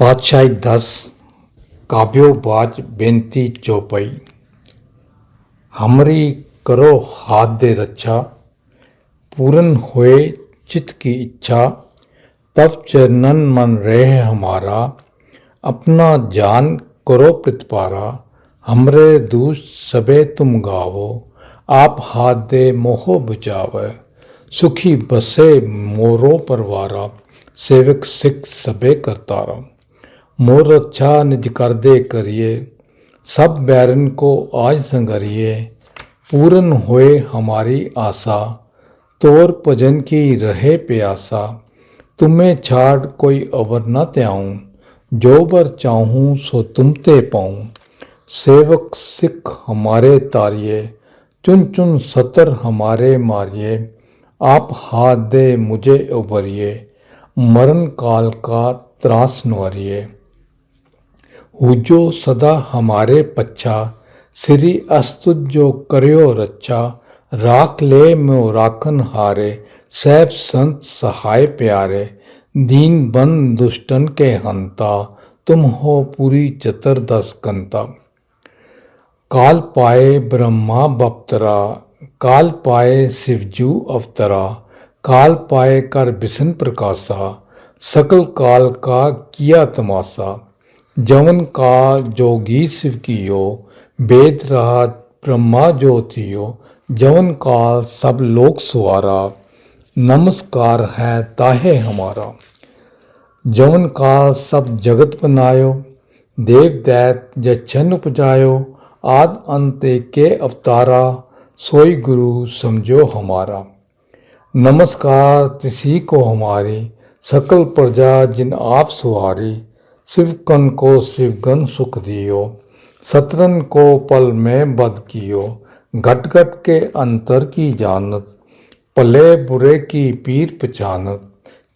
पातशाही दस काव्योबाज बेनती चौपाई। हमरी करो हाथ दे रक्षा पूर्ण होए चित की इच्छा, तब चरणन मन रहे हमारा, अपना जान करो प्रतिपारा हमरे दूस सबे तुम गावो, आप हाथ दे मोहो बुझाव सुखी बसे मोरो परवारा, सेवक सिख सबे करतारा। मोर अच्छा निज कर दे करिए, सब बैरन को आज संगरिए। पूर्ण होए हमारी आशा, तोर भजन की रहे प्यासा। तुम्हें छाड़ कोई अवर न त्याऊं, जो बर चाहूँ सो तुम ते पाऊँ। सेवक सिख हमारे तारिये चुन चुन सतर हमारे मारिए। आप हाथ दे मुझे उबरिए मरण काल का त्रास नवरिए हुजो सदा हमारे पच्छा। श्री अस्तुत जो करियो रच्छा। राख ले मोह राखन हारे। सैब संत सहाय प्यारे। दीन बन दुष्टन के हंता। तुम हो पूरी चतुर्दश कंता। काल पाए ब्रह्मा बप्तरा। काल पाए शिवजू अवतरा। काल पाए कर बिसन प्रकाशा। सकल काल का किया तमाशा। जवन काल जोगी शिव कियो, वेद राज ब्रह्मा ज्योतियो जवन काल सब लोक सुवारा, नमस्कार है ताहे हमारा। जवन काल सब जगत बनायो देव दैत जछन उपजायो, आद अंत के अवतारा, सोई गुरु समझो हमारा। नमस्कार तिसी को हमारी, सकल प्रजा जिन आप सुहारी शिवकन को शिवगन सुख दियो, सतरन को पल में बद कियो घट घट के अंतर की जानत, पले बुरे की पीर पहचानत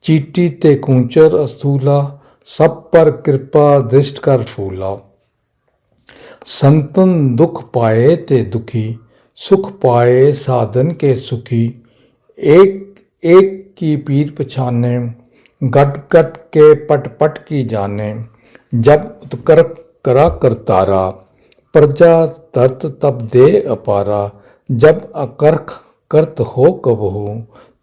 चीटी ते कूचर असूला सब पर कृपा दृष्ट कर फूला। संतन दुख पाए ते दुखी, सुख पाए साधन के सुखी। एक एक की पीर पछाने। गट गट के पट पट की जाने, जब उत्कर्क करा कर तारा, प्रजा तरत तब दे अपारा, जब अकर्क करत हो कबहू,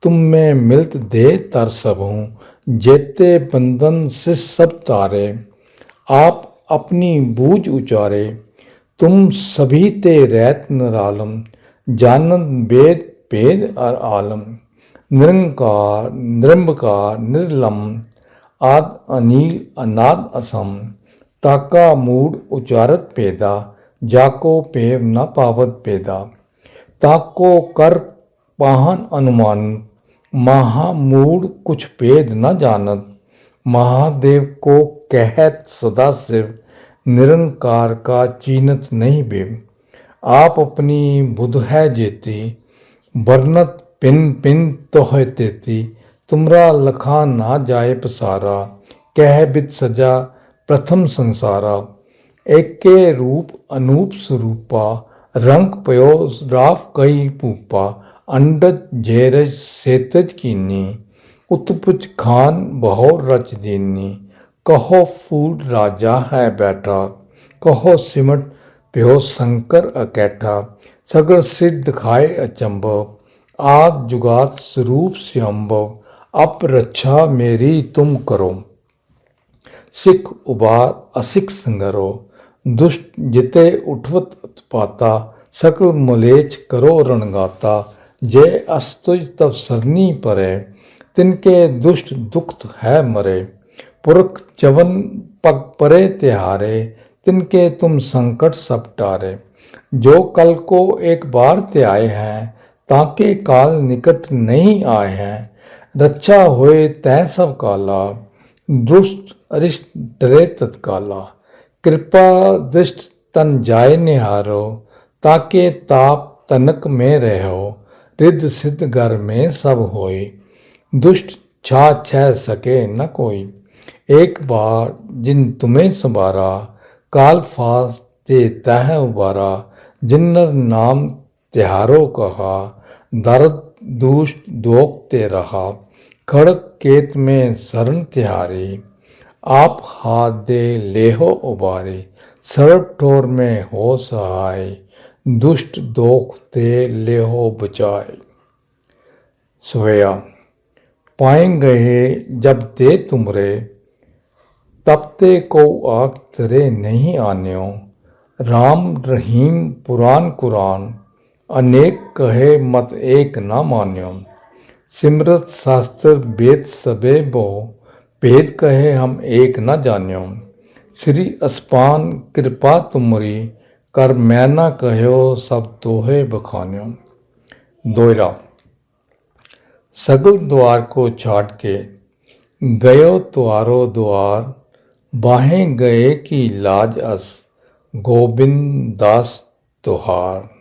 तुम में मिलत दे तर सबहू, जेते बंधन से सब तारे, आप अपनी बूझ उचारे, तुम सभी ते रैत नरालम, जानन वेद भेद और आलम। निरंकार निरंबकार निर्लम आद अनील अनाद असम ताका मूड उचारत पेदा जाको पेव न पावत पेदा ताको कर पाहन अनुमान महामूड कुछ पेद न जानत महादेव को कहत सदा शिव निरंकार का चीनत नहीं बेब आप अपनी बुध है जेती वर्णत पिन पिन तो है तेती तुमरा लखा ना जाए पसारा कह बित सजा प्रथम संसारा एके रूप अनूप स्वरूपा रंग पयो राफ कई पूपा अंडज जेरज सेतज कीनी उत्पुच खान बहोर रच दीनी कहो फूल राजा है बैठा कहो सिमट प्यो शंकर अकैठा सगर सिर दिखाए अचंभव आद जुगात स्वरूप स्यंभव, अप रक्षा मेरी तुम करो। सिख उबार असिख संगरो, दुष्ट जिते उठवत उत्पाता, सकल मलेच करो रणगाता। जय अस्तुज तब सरनी परे, तिनके दुष्ट दुख है मरे। पुरख जवन पग परे तिहारे, तिनके तुम संकट सब टारे। जो कल को एक बार ते आए हैं ताके काल निकट नहीं आए हैं रक्षा होए तय सब काला दुष्ट अरिष्ट डरे तत्काला कृपा दृष्ट तन जाय निहारो ताके ताप तनक में रहो रिद्ध सिद्ध घर में सब होए दुष्ट छा छह सके न कोई एक बार जिन तुम्हें संबारा काल फास ते तह उबारा जिन्नर नाम त्योहारो कहा, दर्द दुष्ट दोख ते रहा खड़क केत में शरण तिहारी आप हाथ दे लेहो उबारे सर्व ठोर में हो सहाय, दुष्ट दोख ते लेहो बचाए। सोया पाएँगे जब दे तुमरे, तब ते को आग तरे नहीं आने राम रहीम पुरान कुरान अनेक कहे मत एक न मान्यो। सिमरत शास्त्र वेद सबे बो, भेद कहे हम एक न जान्यो। श्री अस्पान कृपा तुमरी, कर मैं न कहो सब तोहे बखान्यो। दोयरा, सगल द्वार को छाट के, गयो तुआरो द्वार, बाहें गए की लाज अस गोबिंद दास तुहार।